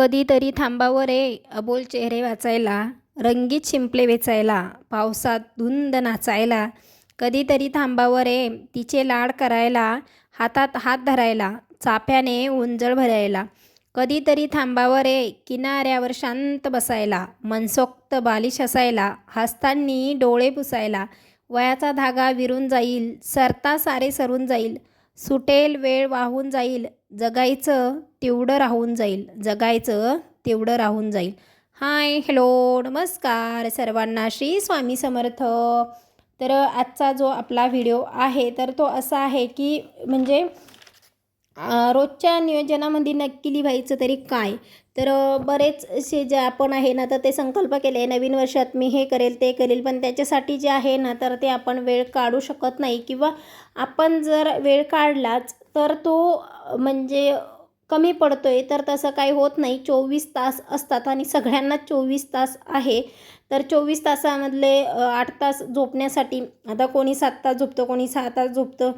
कधीतरी थांबावं रे अबोल चेहरे वाचायला रंगीत शिंपले वेचायला पावसात धुंद नाचायला कधीतरी थांबावं रे तिचे लाड करायला हातात हात धरायला चाफ्याने उंजळ भरायला कधीतरी थांबावं रे किनाऱ्यावर शांत बसायला मनसोक्त बालिश असायला हसतांनी डोळे पुसायला वयाचा धागा विरून जाईल सरता सारे सरून जाईल सुटेल वेळ वाहून जाईल जगायचं तेवढं राहून जाईल. जगायचं तेवढं राहून जाईल. हाय हॅलो नमस्कार सर्वांना. श्री स्वामी समर्थ. तर आजचा जो आपला व्हिडिओ आहे तर तो असा आहे की म्हणजे रोजच्या नियोजनामध्ये नक्की लिहायचं तरी काय? तर बरेचसे बरेच असे जे आपण आहे ना तर ते संकल्प केले. नवीन वर्षात मी हे करेल ते करेल. पण त्याच्यासाठी जे आहे ना तर ते आपण वेळ काढू शकत नाही. किंवा आपण जर वेळ काढलाच तर तो म्हणजे कमी पडतोय. तर तसं काही होत नाही. चोवीस तास असतात आणि सगळ्यांना चोवीस तास आहे. तर चोवीस तासामधले आठ तास झोपण्यासाठी आता कोणी सात तास झोपतं कोणी सहा तास झोपतं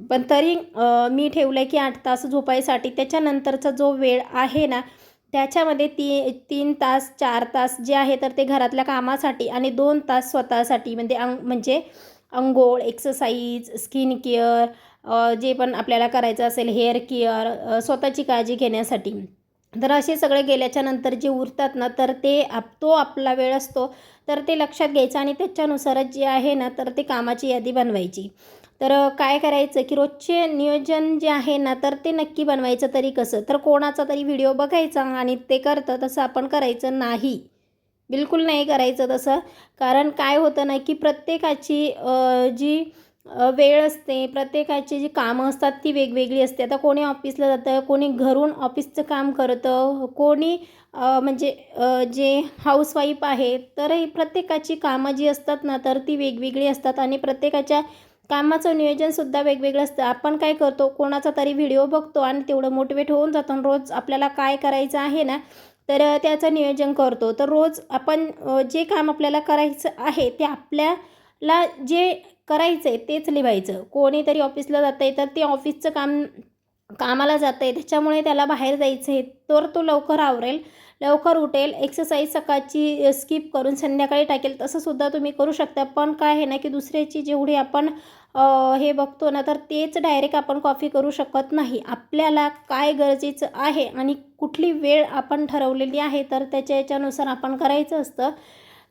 पण तरी मी ठेवलं आहे की आठ तास झोपायसाठी. त्याच्यानंतरचा जो वेळ आहे ना त्याच्यामध्ये ती तीन तास चार तास जे आहे तर ते घरातल्या कामासाठी आणि दोन तास स्वतःसाठी म्हणजे अंग म्हणजे अंघोळ एक्सरसाइज स्किन केअर जे पण आपल्याला करायचं असेल हेअर केअर स्वतःची काळजी घेण्यासाठी. तर असे सगळे गेल्याच्यानंतर जे उरतात ना तर ते आप तो आपला वेळ असतो. तर ते लक्षात घ्यायचं आणि त्याच्यानुसारच जे आहे ना तर ते कामाची यादी बनवायची. तर काय करायचं की रोजचे नियोजन जे आहे ना तर ते नक्की बनवायचं तरी कसं? तर कोणाचा तरी व्हिडिओ बघायचा आणि ते करतं तसं आपण करायचं नाही. बिलकुल नाही करायचं तसं. कारण काय होतं ना की प्रत्येकाची जी वेळ असते प्रत्येकाची जी कामं असतात ती वेगवेगळी असते. आता कोणी ऑफिसला जातं कोणी घरून ऑफिसचं काम करतं कोणी म्हणजे जे हाऊसवाईफ आहे तर ही प्रत्येकाची कामं जी असतात ना तर ती वेगवेगळी असतात आणि प्रत्येकाच्या कामाचं नियोजनसुद्धा वेगवेगळं असतं. आपण काय करतो कोणाचा तरी व्हिडिओ बघतो आणि तेवढं मोटिवेट होऊन जातो आणि रोज आपल्याला काय करायचं आहे ना तर त्याचं नियोजन करतो. तर रोज आपण जे काम आपल्याला करायचं आहे ते आपल्याला जे करायचं आहे तेच लिहायचं कोणीतरी ऑफिसला जातं आहे तर ते ऑफिसचं काम कामाला जातं आहे त्याच्यामुळे त्याला बाहेर जायचं आहे तर तो लवकर आवरेल. लवकर उठेल एक्सरसाइज सकाळची स्किप करून संध्याकाळी टाकेल तसंसुद्धा तुम्ही करू शकता. पण काय आहे ना की दुसऱ्याची जेवढी आपण हे बघतो ना तर तेच डायरेक्ट आपण कॉफी करू शकत नाही. आपल्याला काय गरजेचं आहे आणि कुठली वेळ आपण ठरवलेली आहे तर त्याच्या याच्यानुसार आपण करायचं असतं.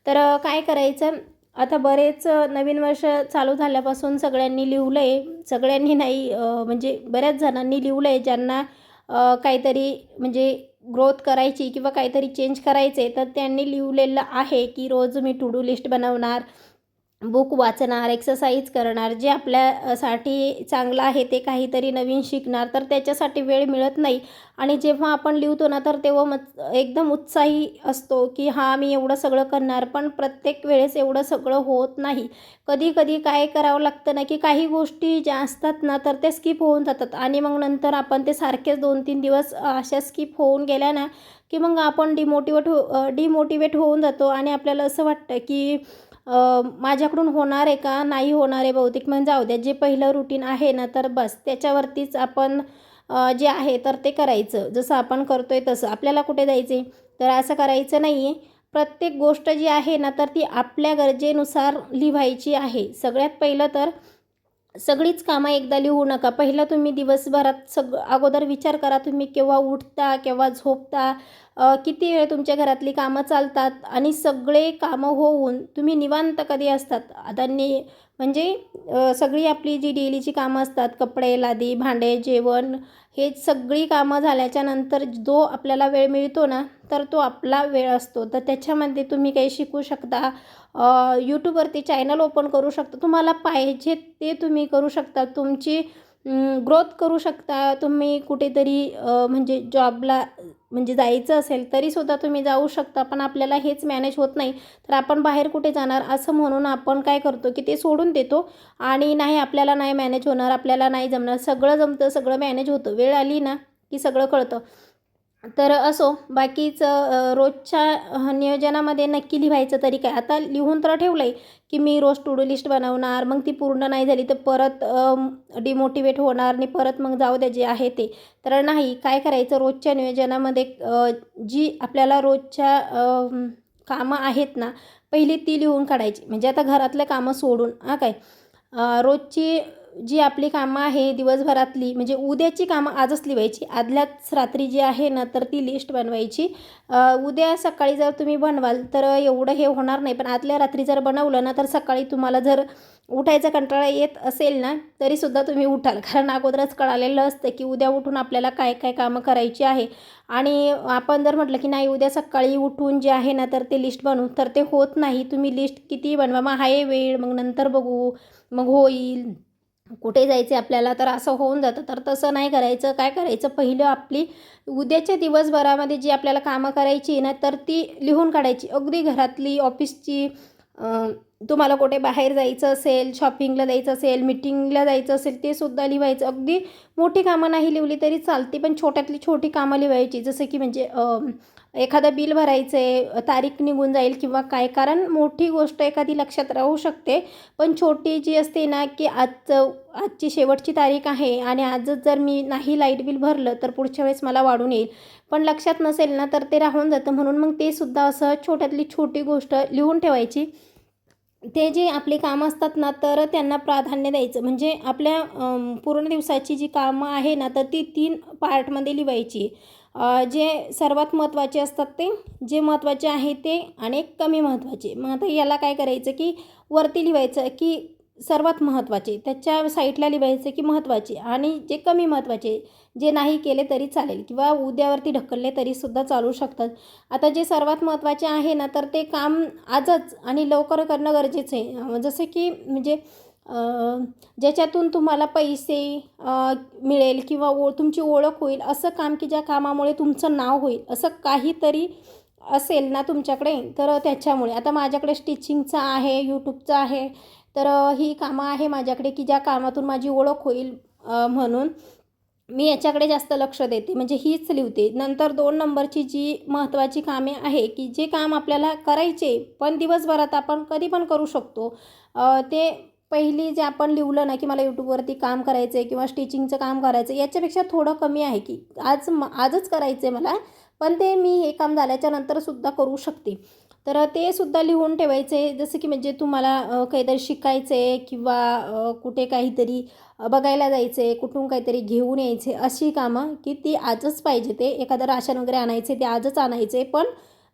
तर काय करायचं? आता बरेच नवीन वर्ष चालू झाल्यापासून सगळ्यांनी लिहिलं आहे सगळ्यांनी नाही म्हणजे बऱ्याच जणांनी लिहिलं आहे ज्यांना काहीतरी म्हणजे ग्रोथ करायची किंवा काहीतरी चेंज करायचे तर त्यांनी लिहिलेलं आहे की रोज मी टू डू लिस्ट बनवणार. बुक वाचणार एक्सरसाइज करणार जे आपल्यासाठी चांगलं आहे ते काहीतरी नवीन शिकणार तर त्याच्यासाठी वेळ मिळत नाही. आणि जेव्हा आपण लिहितो ना तर तेव्हा मग एकदम उत्साही असतो की हां मी एवढं सगळं करणार पण प्रत्येक वेळेस एवढं सगळं होत नाही. कधी कधी काय करावं लागतं ना की काही गोष्टी ज्या असतात ना तर ते स्किप होऊन जातात. आणि मग नंतर आपण ते सारखेच दोन तीन दिवस अशा स्किप होऊन गेल्या ना की मग आपण डिमोटिवेट हो डिमोटिवेट होऊन जातो. आणि आपल्याला असं वाटतं की माझ्याकडून होणार आहे का? नाही होणार आहे बहुतेक. म्हणजे जाऊ द्या. जे पहिलं रुटीन आहे ना तर बस. त्याच्यावरतीच आपण जे आहे तर ते करायचं. जसं आपण करतो आहे तसं. आपल्याला कुठे जायचे तर असं करायचं नाही आहे प्रत्येक गोष्ट जी आहे ना तर ती आपल्या गरजेनुसार लिहायची आहे. सगळ्यात पहिलं तर सगळीच कामं एकदा लिहू नका. पहिलं तुम्ही दिवसभरात सग अगोदर विचार करा तुम्ही केव्हा उठता केव्हा झोपता किती वेळ तुमच्या घरातली कामं चालतात आणि सगळे कामं होऊन तुम्ही निवांत कधी असतात? आता नि म्हणजे सगळी आपली जी डेलीची कामं असतात कपडे लादी भांडे जेवण हे सगळी कामं झाल्याच्यानंतर जो आपल्याला वेळ मिळतो ना तर तो आपला वेळ असतो. तर त्याच्यामध्ये तुम्ही काही शिकू शकता. यूट्यूबवरती चॅनल ओपन करू शकता. तुम्हाला पाहिजे ते तुम्ही करू शकता. तुमची ग्रोथ करू शकता. तुम्ही कुठेतरी म्हणजे जॉबला म्हणजे जायचं असेल तरीसुद्धा तुम्ही जाऊ शकता पण आपल्याला हेच मॅनेज होत नाही. तर आपण बाहेर कुठे जाणार? असं म्हणून आपण काय करतो की ते सोडून देतो आणि नाही आपल्याला नाही मॅनेज होणार आपल्याला नाही जमणार. सगळं जमतं सगळं मॅनेज होतं. वेळ आली ना की सगळं कळतं. तर असो बाकीचं रोजच्या नियोजनामध्ये नक्की लिहायचं तरी काय? आता लिहून तर ठेवलं आहे की मी रोज टू डू लिस्ट बनवणार मग ती पूर्ण नाही झाली तर परत डिमोटिवेट होणार आणि परत मग जाऊ द्या जे आहे ते. तर नाही काय करायचं? रोजच्या नियोजनामध्ये जी आपल्याला रोजच्या कामं आहेत ना पहिली ती लिहून काढायची. म्हणजे आता घरातलं कामं सोडून हां काय? रोजची जी आपली कामं आहे दिवसभरातली म्हणजे उद्याची कामं आजच लिहायची आदल्याच रात्री जी आहे ना तर ती लिस्ट बनवायची. उद्या सकाळी जर तुम्ही बनवाल तर एवढं हे होणार नाही. पण आदल्या रात्री जर बनवलं ना तर सकाळी तुम्हाला जर उठायचा कंटाळा येत असेल ना तरीसुद्धा तुम्ही उठाल. कारण अगोदरच कळालेलं असतं की उद्या उठून आपल्याला काय काय कामं करायची आहे. आणि आपण जर म्हटलं की नाही उद्या सकाळी उठून जे आहे ना तर ते लिस्ट बनवू तर ते होत नाही. तुम्ही लिस्ट किती बनवा मग आहे वेळ मग नंतर बघू मग होईल. कुठे जायचे आपल्याला तर असं होऊन जातं. तर तसं नाही करायचं. काय करायचं? पहिलं आपली उद्याच्या दिवसभरामध्ये जी आपल्याला कामं करायची ना तर ती लिहून काढायची. अगदी घरातली ऑफिसची तुम्हाला कुठे बाहेर जायचं असेल शॉपिंगला जायचं असेल मिटिंगला जायचं असेल ते सुद्धा लिहायचं. अगदी मोठी कामं नाही लिहिली तरी चालते पण छोट्यातली छोटी कामं लिहायची. जसं की म्हणजे एखादं बिल भरायचं आहे तारीख निघून जाईल किंवा काय? कारण मोठी गोष्ट एखादी लक्षात राहू शकते. पण छोटी जी असते ना की आजचं आजची शेवटची तारीख आहे आणि आजच जर मी नाही लाइट बिल भरलं तर पुढच्या वेळेस मला वाढून येईल. पण लक्षात नसेल ना तर ते राहून जातं. म्हणून मग ते सुद्धा असं छोट्यातली छोटी गोष्ट लिहून ठेवायची. ते जे आपली कामं असतात ना तर त्यांना प्राधान्य द्यायचं. म्हणजे आपल्या पूर्ण दिवसाची जी कामं आहे ना तर ती तीन पार्टमध्ये लिहायची जे सर्वात महत्त्वाचे असतात ते जे महत्त्वाचे आहे ते आणि कमी महत्त्वाचे. मग आता याला काय करायचं की वरती लिहायचं की सर्वात महत्त्वाचे त्याच्या साईडला लिहायचं की महत्त्वाचे आणि जे कमी महत्त्वाचे जे नाही केले तरी चालेल किंवा उद्यावरती ढकलले तरीसुद्धा चालू शकतात. आता जे सर्वात महत्त्वाचे आहे ना तर ते काम आजच आणि लवकर करणं गरजेचं आहे. जसं की म्हणजे ज्याच्यातून तुम्हाला पैसे मिळेल किंवा ओ तुमची ओळख होईल असं काम की ज्या कामामुळे तुमचं नाव होईल असं काहीतरी असेल ना तुमच्याकडे तर त्याच्यामुळे. आता माझ्याकडे स्टिचिंगचं आहे यूट्यूबचं आहे तर ही कामं आहे माझ्याकडे की ज्या कामातून माझी ओळख होईल म्हणून मी याच्याकडे जास्त लक्ष देते. म्हणजे हीच लिहिते. नंतर दोन नंबरची जी महत्त्वाची कामे आहे की जे काम आपल्याला करायचे पण दिवसभरात आपण कधी पण करू शकतो ते पहिली जे आपण लिहिलं ना की मला यूट्यूबवरती काम करायचं आहे किंवा स्टिचिंगचं काम करायचं आहे याच्यापेक्षा थोडं कमी आहे की आज म आजच करायचं आहे मला पण ते मी हे काम झाल्याच्या नंतरसुद्धा करू शकते. तर ते सुद्धा लिहून ठेवायचे जसं की म्हणजे तुम्हाला काहीतरी शिकायचं आहे किंवा कुठे काहीतरी बघायला जायचं आहे कुठून काहीतरी घेऊन यायचे अशी कामं की ती आजच पाहिजे ते. एखादं राशन वगैरे आणायचे ते आजच आणायचे पण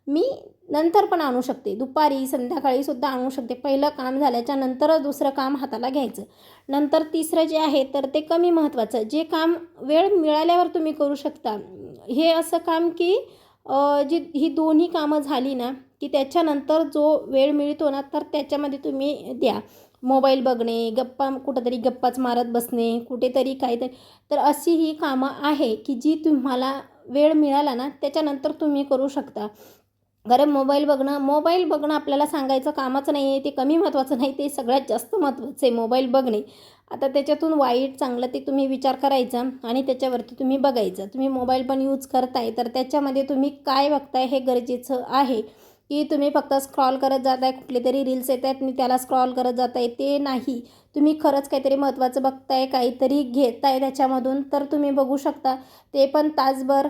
मी नंतर पण आणू शकते. दुपारी संध्याकाळीसुद्धा आणू शकते. पहिलं काम झाल्याच्या नंतरच दुसरं काम हाताला घ्यायचं. नंतर तिसरं जे आहे तर ते कमी महत्त्वाचं. जे काम वेळ मिळाल्यावर तुम्ही करू शकता. हे असं काम की जी ही दोन्ही कामं झाली ना की त्याच्यानंतर जो वेळ मिळतो ना तर त्याच्यामध्ये तुम्ही द्या. मोबाईल बघणे गप्पा कुठंतरी गप्पाच मारत बसणे कुठेतरी काहीतरी. तर अशी ही कामं आहे की जी तुम्हाला वेळ मिळाला ना त्याच्यानंतर तुम्ही करू शकता. गरम मोबाईल बघणं मोबाईल बघणं आपल्याला सांगायचं कामाचं नाही आहे ते कमी महत्त्वाचं नाही ते सगळ्यात जास्त महत्त्वाचं आहे मोबाईल बघणे. आता त्याच्यातून वाईट चांगलं ते तुम्ही विचार करायचा आणि त्याच्यावरती तुम्ही बघायचं. तुम्ही मोबाईल पण यूज करताय तर त्याच्यामध्ये तुम्ही काय बघताय हे गरजेचं आहे. की तुम्ही फक्त स्क्रॉल करत जाताय कुठले तरी रील्स येत आहेत आणि त्याला स्क्रॉल करत जाताय ते नाही. तुम्ही खरंच काहीतरी महत्त्वाचं बघताय काहीतरी घेताय त्याच्यामधून तर तुम्ही बघू शकता. ते पण तासभर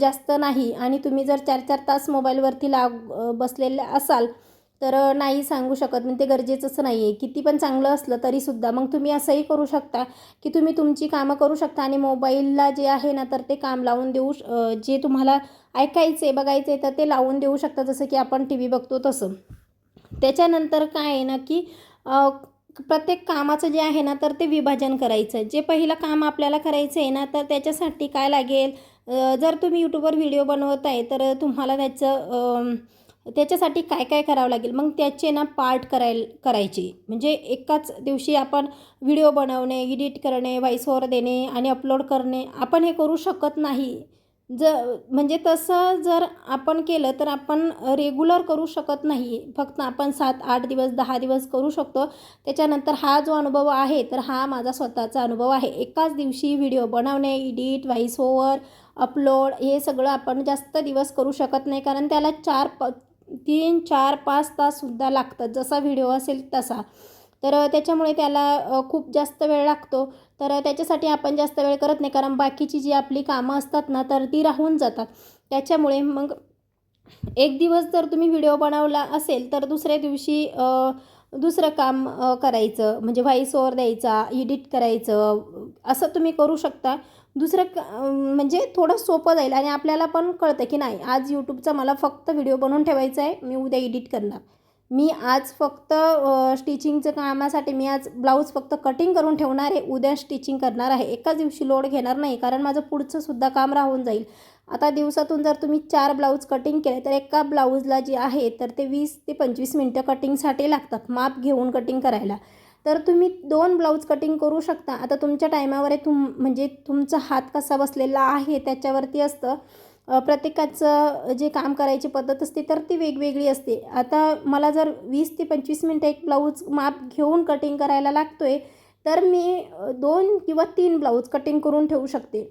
जास्त नाही. आणि तुम्ही जर चार चार तास मोबाईलवरती लाग बसलेले असाल तर नाही सांगू शकत. म्हणजे ते गरजेचंच नाही आहे किती पण चांगलं असलं तरीसुद्धा मग तुम्ही असंही करू शकता की तुम्ही तुमची कामं करू शकता आणि मोबाईलला जे आहे ना तर ते काम लावून देऊ श- जे तुम्हाला ऐकायचे बघायचे तर ते लावून देऊ शकता. जसं की आपण टी व्ही बघतो तसं. त्याच्यानंतर काय आहे ना की प्रत्येक कामाचं जे आहे ना तर ते विभाजन करायचं. जे पहिलं काम आपल्याला करायचं आहे ना तर त्याच्यासाठी काय लागेल? जर तुम्ही यूट्यूबवर व्हिडिओ बनवत आहे तर तुम्हाला त्याचं त्याच्यासाठी काय काय करावं लागेल? मग त्याचे ना पार्ट कराय करायचे. म्हणजे एकाच दिवशी आपण व्हिडिओ बनवणे एडिट करणे व्हॉइस ओव्हर देणे आणि अपलोड करणे आपण हे करू शकत नाही. ज म्हणजे तसं जर आपण केलं तर आपण रेग्युलर करू शकत नाही. फक्त आपण सात आठ दिवस दहा दिवस करू शकतो. त्याच्यानंतर हा जो अनुभव आहे तर हा माझा स्वतःचा अनुभव आहे. एकाच दिवशी व्हिडिओ बनवणे एडिट व्हॉइस ओवर अपलोड हे सगळं आपण जास्त दिवस करू शकत नाही. कारण त्याला चार प तीन चार पाच ताससुद्धा लागतात. जसा व्हिडिओ असेल तसा. तर त्याच्यामुळे त्याला खूप जास्त वेळ लागतो. तर त्याच्यासाठी आपण जास्त वेळ करत नाही कारण बाकीची जी आपली कामं असतात ना तर ती राहून जातात. त्याच्यामुळे मग एक दिवस जर तुम्ही व्हिडिओ बनवला असेल तर दुसऱ्या दिवशी दुसरं काम करायचं. म्हणजे व्हॉईस ओवर द्यायचा एडिट करायचं असं तुम्ही करू शकता. दुसरं क म्हणजे थोडं सोपं जाईल आणि आपल्याला पण कळतं की नाही आज यूट्यूबचा मला फक्त व्हिडिओ बनवून ठेवायचा आहे मी उद्या एडिट करणार. मी आज फक्त स्टिचिंगचं कामासाठी मी आज ब्लाऊज फक्त कटिंग करून ठेवणार आहे. उद्या स्टिचिंग करणार आहे. एकाच दिवशी लोड घेणार नाही कारण माझं पुढचं सुद्धा काम राहून जाईल. आता दिवसातून जर तुम्ही चार ब्लाऊज कटिंग केले तर एका ब्लाऊजला जे आहे तर ते वीस ते पंचवीस मिनटं कटिंगसाठी लागतात. माप घेऊन कटिंग करायला. तर तुम्ही दोन ब्लाऊज कटिंग करू शकता. आता तुमच्या टायमावर आहे तुम म्हणजे तुमचा हात कसा बसलेला आहे त्याच्यावरती असतं. प्रत्येकाचं जे काम करायची पद्धत असते तर ती वेगवेगळी असते. आता मला जर वीस ते पंचवीस मिनटं एक ब्लाऊज माप घेऊन कटिंग करायला लागतो आहे तर मी दोन किंवा तीन ब्लाऊज कटिंग करून ठेवू शकते.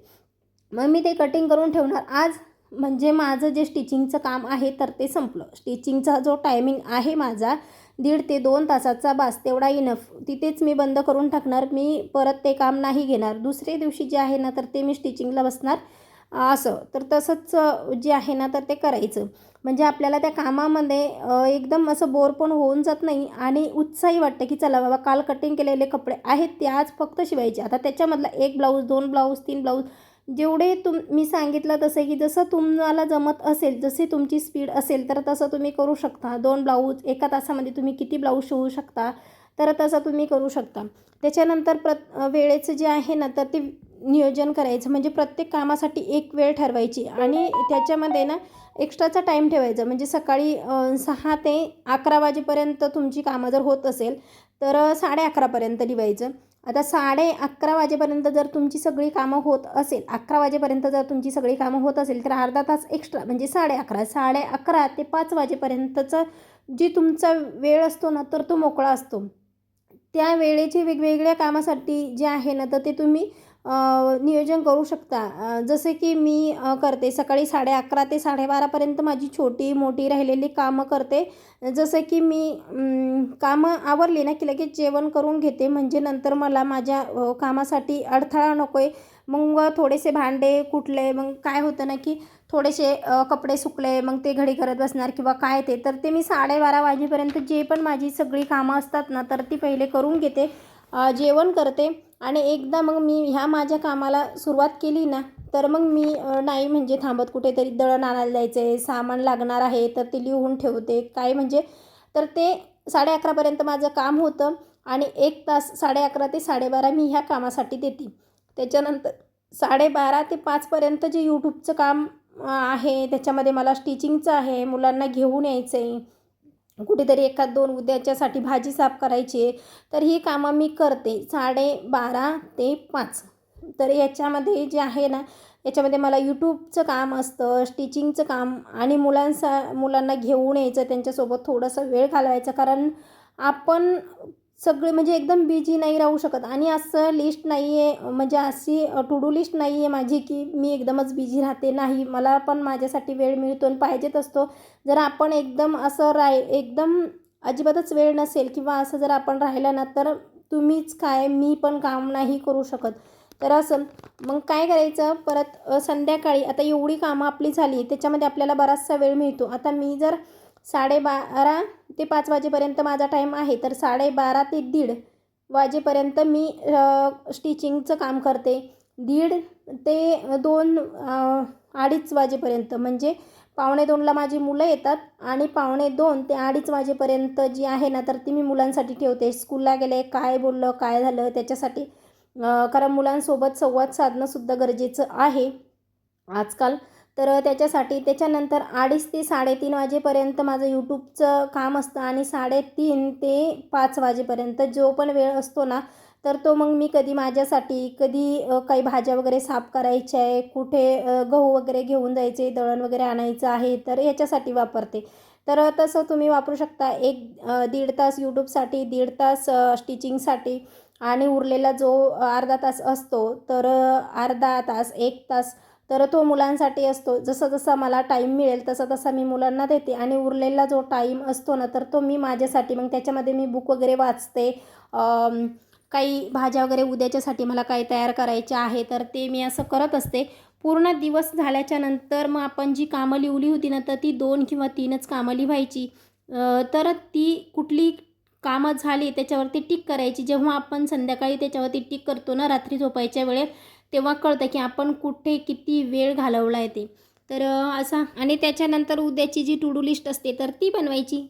मग मी ते कटिंग करून ठेवणार. आज म्हणजे माझं जे स्टिचिंगचं काम आहे तर ते संपलं. स्टिचिंगचा जो टायमिंग आहे माझा दीड ते दोन तासाचा बास तेवढा इनफ तिथेच मी बंद करून टाकणार. मी परत ते काम नाही घेणार. दुसऱ्या दिवशी जे आहे ना तर ते मी स्टिचिंगला बसणार. असं. तर तसंच जे आहे ना तर ते करायचं. म्हणजे आपल्याला त्या कामामध्ये एकदम असं बोर पण होऊन जात नाही आणि उत्साही वाटतं की चला बाबा काल कटिंग केलेले कपडे आहेत ते आज फक्त शिवायचे. आता त्याच्यामधला एक ब्लाऊज दोन ब्लाऊज तीन ब्लाऊज जेवढे तुम मी सांगितलं तसं की जसं तुम्हाला जमत असेल जसे तुमची स्पीड असेल तर तसं तुम्ही करू शकता. दोन ब्लाऊज एका तासामध्ये तुम्ही किती ब्लाऊज शिवू शकता तर तसं तुम्ही करू शकता. त्याच्यानंतर प्र वेळेचं जे आहे ना तर ते नियोजन करायचं म्हणजे प्रत्येक कामासाठी एक वेळ ठरवायची आणि त्याच्यामध्ये ना एक्स्ट्राचा टाईम ठेवायचा. म्हणजे सकाळी सहा ते अकरा वाजेपर्यंत तुमची कामं जर होत असेल तर साडे अकरापर्यंत लिवायचं. आता साडे अकरा वाजेपर्यंत जर तुमची सगळी कामं होत असेल अकरा वाजेपर्यंत जर तुमची सगळी कामं होत असेल तर अर्धा तास एक्स्ट्रा म्हणजे साडे अकरा साडे अकरा ते पाच वाजेपर्यंतचं जी तुमचा वेळ असतो ना तर तो मोकळा असतो. त्या वेळेचे वेगवेगळ्या कामासाठी जे आहे ना तर ते तुम्ही नियोजन करू शकता. जसे की मी करते. सकाळी साडे अकरा ते साडेबारापर्यंत माझी छोटी मोठी राहिलेली कामं करते. जसं की मी कामं आवरली ना की लगेच जेवण करून घेते. म्हणजे नंतर मला माझ्या कामासाठी अडथळा नको आहे मग थोडेसे भांडे कुठले मग काय होतं ना की थोडेसे कपडे सुकले. मग ते घडी करत बसणार किंवा काय ते. तर ते मी साडेबारा वाजेपर्यंत जे पण माझी सगळी कामं असतात ना तर ती पहिले करून घेते. जेवण करते. आणि एकदा मग मी ह्या माझ्या कामाला सुरुवात केली ना तर मग मी नाही म्हणजे थांबत कुठेतरी दळण आणायला जायचं आहे सामान लागणार आहे तर ते लिहून ठेवते. काय म्हणजे तर ते साडे अकरापर्यंत माझं काम होतं आणि एक तास साडे अकरा ते साडेबारा मी ह्या कामासाठी देते. त्याच्यानंतर साडेबारा ते पाचपर्यंत जे यूट्यूबचं काम आहे त्याच्यामध्ये मला स्टिचिंगचं आहे मुलांना घेऊन यायचं आहे कुठेतरी एखाद दोन उद्याच्यासाठी भाजी साफ करायची आहे तर ही कामं मी करते. साडेबारा ते पाच. तर याच्यामध्ये जे आहे ना याच्यामध्ये मला यूट्यूबचं काम असतं स्टिचिंगचं काम आणि मुलांसा मुलांना घेऊन यायचं त्यांच्यासोबत थोडंसं वेळ घालवायचा. कारण आपण सगळे म्हणजे एकदम बिझी नाही राहू शकत. आणि असं लिस्ट नाही आहे म्हणजे अशी टू डू लिस्ट नाही आहे माझी की मी एकदमच बिझी राहते नाही. मला पण माझ्यासाठी वेळ मिळतो आणि पाहिजेच असतो. जर आपण एकदम असं राय एकदम अजिबातच वेळ नसेल किंवा असं जर आपण राहिलं ना तर तुम्हीच काय मी पण काम नाही करू शकत. तर असं मग काय करायचं? परत संध्याकाळी आता एवढी कामं आपली झाली त्याच्यामध्ये आपल्याला बराचसा वेळ मिळतो. आता मी जर साडेबारा ते पाच वाजेपर्यंत माझा टाईम आहे. तर साडेबारा ते दीड वाजेपर्यंत मी स्टिचिंगचं काम करते. दीड ते दोन अडीच वाजेपर्यंत. म्हणजे पावणे दोनला माझी मुलं येतात आणि पावणे दोन ते अडीच वाजेपर्यंत जी आहे ना तर ती मी मुलांसाठी ठेवते. स्कूलला गेले काय बोललं काय झालं त्याच्यासाठी कारण मुलांसोबत संवाद साधणंसुद्धा गरजेचं आहे. आजकाल तर त्याच्यासाठी त्याच्यानंतर अडीच ते साडेतीन वाजेपर्यंत माझं यूट्यूबचं काम असतं आणि साडेतीन ते पाच वाजेपर्यंत जो पण वेळ असतो ना तर तो मग मी कधी माझ्यासाठी कधी काही भाज्या वगैरे साफ करायच्या आहे कुठे गहू वगैरे घेऊन जायचे दळण वगैरे आणायचं आहे तर याच्यासाठी वापरते. तर तसं तुम्ही वापरू शकता. एक दीड तास यूट्यूबसाठी दीड तास स्टिचिंगसाठी आणि उरलेला जो अर्धा तास असतो तर अर्धा तास एक तास तर तो मुलांसाठी असतो. जसं जसं मला टाईम मिळेल तसं तसा मी मुलांना देते आणि उरलेला जो टाईम असतो ना तर तो मी माझ्यासाठी मग त्याच्यामध्ये मी बुक वगैरे वाचते. काही भाज्या वगैरे उद्याच्यासाठी मला काही तयार करायच्या आहे तर ते मी असं करत असते. पूर्ण दिवस झाल्याच्यानंतर मग आपण जी कामं लिवली होती ना तर ती दोन किंवा तीनच कामं लिहायची. तर ती कुठली कामं झाली त्याच्यावरती टिक करायची. जेव्हा आपण संध्याकाळी त्याच्यावरती टिक करतो ना रात्री झोपायच्या वेळेत तेव्हा कळतं की आपण कुठे किती वेळ घालवला आहे ते. तर असा आणि त्याच्यानंतर उद्याची जी टू डू लिस्ट असते तर ती बनवायची.